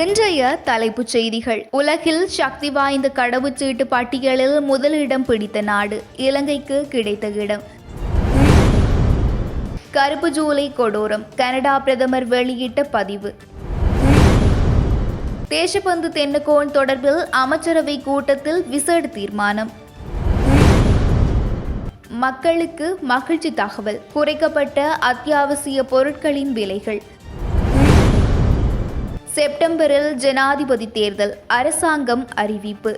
இன்றைய தலைப்புச் செய்திகள். உலகில் சக்தி வாய்ந்த கடவுச்சீட்டு பட்டியலில் முதலிடம் பிடித்த நாடு இலங்கைக்கு கிடைத்த இடம். கருப்பு ஜூலை கொடூரம் கனடா பிரதமர் வெளியிட்ட பதிவு. தேசபந்து தென்னகோன் தொடர்பில் அமைச்சரவை கூட்டத்தில் விசேட தீர்மானம். மக்களுக்கு மகிழ்ச்சி தகவல் குறைக்கப்பட்ட அத்தியாவசிய பொருட்களின் விலைகள். செப்டம்பரில் ஜனாதிபதி தேர்தல் அரசாங்கம் அறிவிப்பு.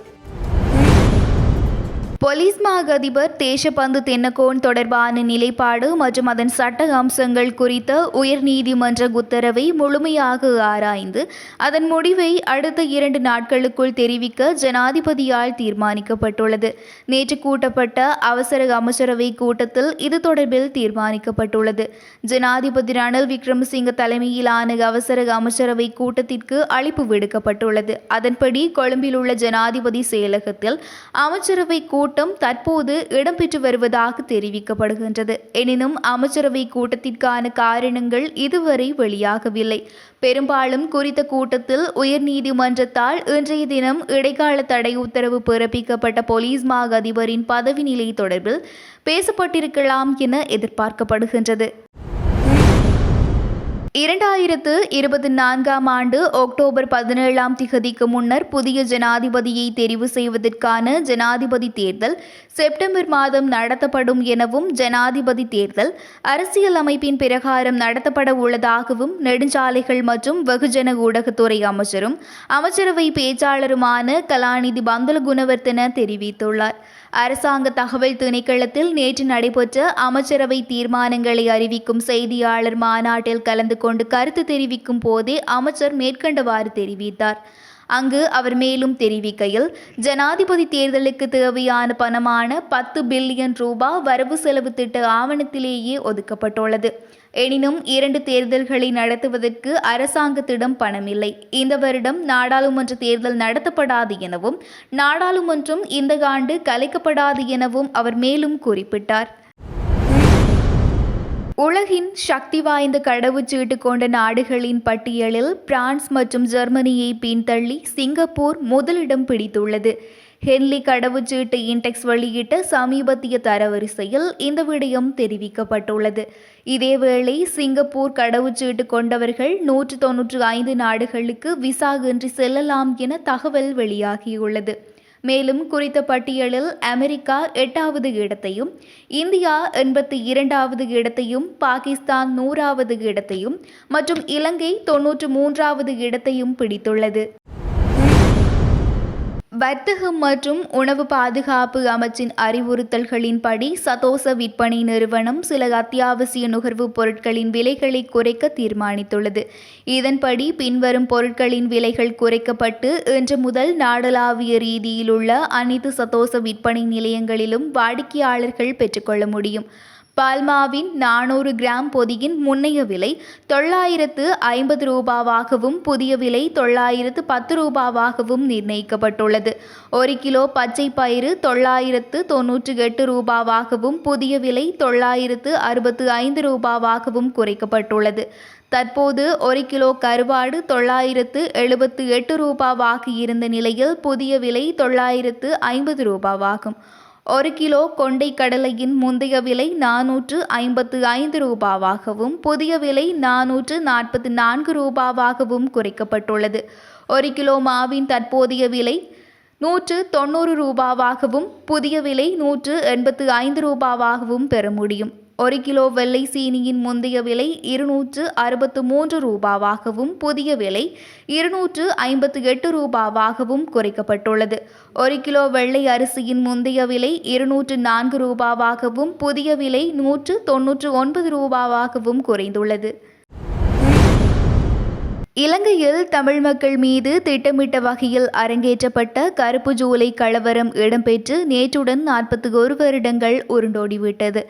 போலீஸ் மா அதிபர் தேசபந்து தென்னகோன் தொடர்பான நிலைப்பாடு மற்றும் அதன் சட்ட அம்சங்கள் குறித்த உயர்நீதிமன்ற உத்தரவை முழுமையாக ஆராய்ந்து அதன் முடிவை அடுத்த இரண்டு நாட்களுக்குள் தெரிவிக்க ஜனாதிபதியால் தீர்மானிக்கப்பட்டுள்ளது. நேற்று கூட்டப்பட்ட அவசர அமைச்சரவை கூட்டத்தில் இது தொடர்பில் தீர்மானிக்கப்பட்டுள்ளது. ஜனாதிபதி ரணில் விக்ரமசிங்க தலைமையிலான அவசர அமைச்சரவை கூட்டத்திற்கு அழைப்பு விடுக்கப்பட்டுள்ளது. அதன்படி கொழும்பில் உள்ள ஜனாதிபதி செயலகத்தில் அமைச்சரவை கூட்டம் தற்போது இடம்பெற்று வருவதாக தெரிவிக்கப்படுகின்றது. எனினும் அமைச்சரவை கூட்டத்திற்கான காரணங்கள் இதுவரை வெளியாகவில்லை. பெரும்பாலும் குறித்த கூட்டத்தில் உயர்நீதிமன்றத்தால் இன்றைய தினம் இடைக்கால தடை உத்தரவு பிறப்பிக்கப்பட்ட போலீஸ் மா அதிபரின் பதவி நிலை தொடர்பில் பேசப்பட்டிருக்கலாம் என எதிர்பார்க்கப்படுகின்றது. இரண்டாயிரத்து இருபத்தி நான்காம் ஆண்டு அக்டோபர் பதினேழாம் திகதிக்கு முன்னர் புதிய ஜனாதிபதியை தெரிவு செய்வதற்கான ஜனாதிபதி தேர்தல் செப்டம்பர் மாதம் நடத்தப்படும் எனவும் ஜனாதிபதி தேர்தல் அரசியல் அமைப்பின் பிரகாரம் நடத்தப்பட உள்ளதாகவும் நெடுஞ்சாலைகள் மற்றும் வெகுஜன ஊடகத்துறை அமைச்சரும் அமைச்சரவை பேச்சாளருமான கலாநிதி பந்துல குணவர்த்தன தெரிவித்துள்ளார். அரசாங்க தகவல் திணைக்களத்தில் நேற்று நடைபெற்ற அமைச்சரவை தீர்மானங்களை அறிவிக்கும் செய்தியாளர் மாநாட்டில் கலந்து கொண்டு கருத்து தெரிவிக்கும் போதே அமைச்சர் மேற்கண்டவாறு தெரிவித்தார். அங்கு அவர் மேலும் தெரிவிக்கையில் ஜனாதிபதி தேர்தலுக்கு தேவையான பணமான பத்து பில்லியன் ரூபாய் வரவு செலவு திட்ட ஆவணத்திலேயே ஒதுக்கப்பட்டுள்ளது. எனினும் இரண்டு தேர்தல்களை நடத்துவதற்கு அரசாங்கத்திடம் பணமில்லை. இந்த வருடம் நாடாளுமன்ற தேர்தல் நடத்தப்படாது எனவும் நாடாளுமன்றம் இந்த ஆண்டு கலைக்கப்படாது எனவும் அவர் மேலும் குறிப்பிட்டார். உலகின் சக்தி வாய்ந்த கடவுச்சீட்டு கொண்ட நாடுகளின் பட்டியலில் பிரான்ஸ் மற்றும் ஜெர்மனியை பின்தள்ளி சிங்கப்பூர் முதலிடம் பிடித்துள்ளது. ஹென்லி கடவுச்சீட்டு இன்டெக்ஸ் வெளியிட்ட சமீபத்திய தரவரிசையில் இந்த விடயம் தெரிவிக்கப்பட்டுள்ளது. இதேவேளை சிங்கப்பூர் கடவுச்சீட்டு கொண்டவர்கள் நூற்று தொன்னூற்று ஐந்து நாடுகளுக்கு விசா இன்றி செல்லலாம் என தகவல் வெளியாகியுள்ளது. மேலும் குறித்த பட்டியலில் அமெரிக்கா எட்டாவது இடத்தையும் இந்தியா எண்பத்தி இரண்டாவது இடத்தையும் பாகிஸ்தான் நூறாவது இடத்தையும் மற்றும் இலங்கை தொன்னூற்று மூன்றாவது இடத்தையும் பிடித்துள்ளது. வர்த்தகம் மற்றும் உணவு பாதுகாப்பு அமைச்சின் அறிவுறுத்தல்களின்படி சதோச விற்பனை நிறுவனம் சில அத்தியாவசிய நுகர்வுப் பொருட்களின் விலைகளை குறைக்க தீர்மானித்துள்ளது. இதன்படி பின்வரும் பொருட்களின் விலைகள் குறைக்கப்பட்டு இன்று முதல் நாடளாவிய ரீதியில் உள்ள அனைத்து சதோச விற்பனை நிலையங்களிலும் வாடிக்கையாளர்கள் பெற்றுக்கொள்ள முடியும். பால்மாவின் நானூறு கிராம் பொதியின் முன்னைய விலை தொள்ளாயிரத்து ஐம்பது ரூபாவாகவும் புதிய விலை தொள்ளாயிரத்து பத்து ரூபாவாகவும் நிர்ணயிக்கப்பட்டுள்ளது. ஒரு கிலோ பச்சை பயிறு தொள்ளாயிரத்து தொன்னூற்றி எட்டு ரூபாவாகவும் புதிய விலை தொள்ளாயிரத்து அறுபத்து ஐந்து ரூபாவாகவும் குறைக்கப்பட்டுள்ளது. தற்போது ஒரு கிலோ கருவாடு தொள்ளாயிரத்து எழுபத்து எட்டு ரூபாவாக இருந்த நிலையில் புதிய விலை தொள்ளாயிரத்து ஐம்பது ரூபாவாகும். ஒரு கிலோ கொண்டை கடலையின் முந்தைய விலை நானூற்று ஐம்பத்து ஐந்து ரூபாவாகவும் புதிய விலை நானூற்று நாற்பத்தி நான்கு ரூபாவாகவும் குறைக்கப்பட்டுள்ளது. ஒரு கிலோ மாவின் தற்போதைய விலை நூற்று தொண்ணூறு ரூபாவாகவும் புதிய விலை நூற்று எண்பத்து ஐந்து ரூபாவாகவும் பெற முடியும். ஒரு கிலோ வெள்ளை சீனியின் முந்தைய விலை இருநூற்று அறுபத்து மூன்று ரூபாவாகவும் புதிய விலை இருநூற்று ஐம்பத்து எட்டு ரூபாவாகவும் குறைக்கப்பட்டுள்ளது. ஒரு கிலோ வெள்ளை அரிசியின் முந்தைய விலை இருநூற்று நான்கு ரூபாவாகவும் புதிய விலை நூற்று தொன்னூற்று ஒன்பது ரூபாவாகவும் குறைந்துள்ளது. இலங்கையில் தமிழ் மக்கள் மீது திட்டமிட்ட வகையில் அரங்கேற்றப்பட்ட கருப்பு ஜூலை கலவரம் இடம்பெற்று நேற்றுடன் நாற்பத்தி ஒரு வருடங்கள் உருண்டோடிவிட்டது.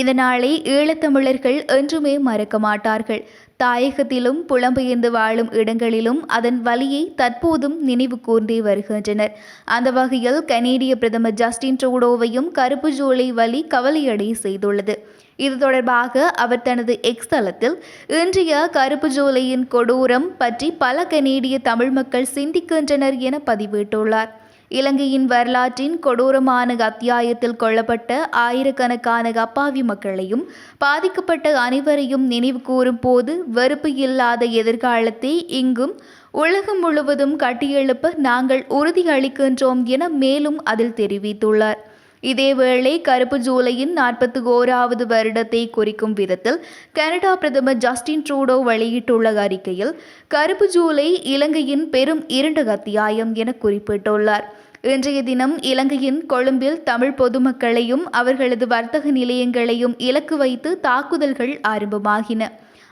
இதனாலே ஈழத்தமிழர்கள் என்றுமே மறக்க மாட்டார்கள். தாயகத்திலும் புலம்பெயர்ந்து வாழும் இடங்களிலும் அதன் வலியை தற்போதும் நினைவு கூர்ந்தே வருகின்றனர். அந்த வகையில் கனேடிய பிரதமர் ஜஸ்டின் ட்ரூடோவையும் கருப்பு ஜூலை வலி கவலையடைய செய்துள்ளது. இது தொடர்பாக அவர் தனது எக்ஸ் தளத்தில் இன்றைய கருப்பு ஜூலையின் கொடூரம் பற்றி பல கனேடிய தமிழ் மக்கள் சிந்திக்கின்றனர் என பதிவிட்டுள்ளார். இலங்கையின் வரலாற்றின் கொடூரமான அத்தியாயத்தில் கொல்லப்பட்ட ஆயிரக்கணக்கான அப்பாவி மக்களையும் பாதிக்கப்பட்ட அனைவரையும் நினைவு கூறும் போது வெறுப்பு இல்லாத எதிர்காலத்தை இங்கும் உலகம் முழுவதும் கட்டியெழுப்ப நாங்கள் உறுதியளிக்கின்றோம் என மேலும் அதில் தெரிவித்துள்ளார். இதேவேளை கருப்பு ஜூலையின் நாற்பத்தி ஓராவது வருடத்தை குறிக்கும் விதத்தில் கனடா பிரதமர் ஜஸ்டின் ட்ரூடோ வெளியிட்டுள்ள அறிக்கையில் கருப்பு ஜூலை இலங்கையின் பெரும் இரண்டு அத்தியாயம் என குறிப்பிட்டுள்ளார். இன்றைய தினம் இலங்கையின் கொழும்பில் தமிழ் பொதுமக்களையும் அவர்களது வர்த்தக நிலையங்களையும் இலக்கு வைத்து தாக்குதல்கள் ஆரம்பமாகின.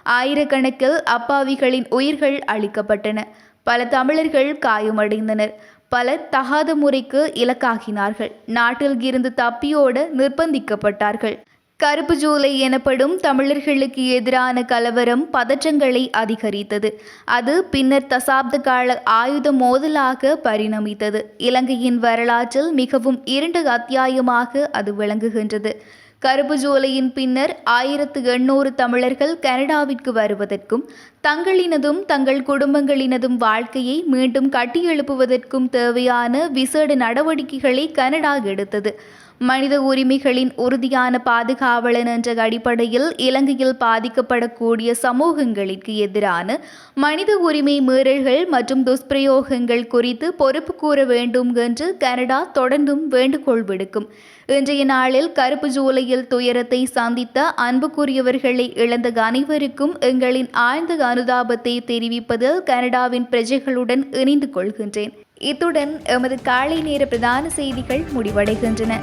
ஆயிரக்கணக்கில் அப்பாவிகளின் உயிர்கள் அளிக்கப்பட்டன பல தமிழர்கள் காயமடைந்தனர். பலர் தகாத முறைக்கு இலக்காகினார்கள். நாட்டில் இருந்து தப்பியோட நிர்பந்திக்கப்பட்டார்கள். கருப்பு ஜூலை எனப்படும் தமிழர்களுக்கு எதிரான கலவரம் பதற்றங்களை அதிகரித்தது. அது பின்னர் தசாப்த கால ஆயுத மோதலாக பரிணமித்தது. இலங்கையின் வரலாற்றில் மிகவும் இரண்டு அத்தியாயமாக அது விளங்குகின்றது. கருப்பு ஜூலையின் பின்னர் ஆயிரத்து எண்ணூறு தமிழர்கள் கனடாவிற்கு வருவதற்கும் தங்களினதும் தங்கள் குடும்பங்களினதும் வாழ்க்கையை மீண்டும் கட்டியெழுப்புவதற்கும் தேவையான விசேட நடவடிக்கைகளை கனடா எடுத்தது. மனித உரிமைகளின் உறுதியான பாதுகாவலன் என்ற அடிப்படையில் இலங்கையில் பாதிக்கப்படக்கூடிய சமூகங்களுக்கு எதிரான மனித உரிமை மீறல்கள் மற்றும் துஷ்பிரயோகங்கள் குறித்து பொறுப்பு கூற வேண்டும் என்று கனடா தொடர்ந்தும் வேண்டுகோள் விடுக்கும். இன்றைய நாளில் கருப்பு ஜூலையில் துயரத்தை சந்தித்த அன்புக்குரியவர்களை இழந்த அனைவருக்கும் எங்களின் ஆழ்ந்த அனுதாபத்தை தெரிவிப்பதில் கனடாவின் பிரஜைகளுடன் இணைந்து கொள்கின்றேன். இத்துடன் எமது காலை நேர பிரதான செய்திகள் முடிவடைகின்றன.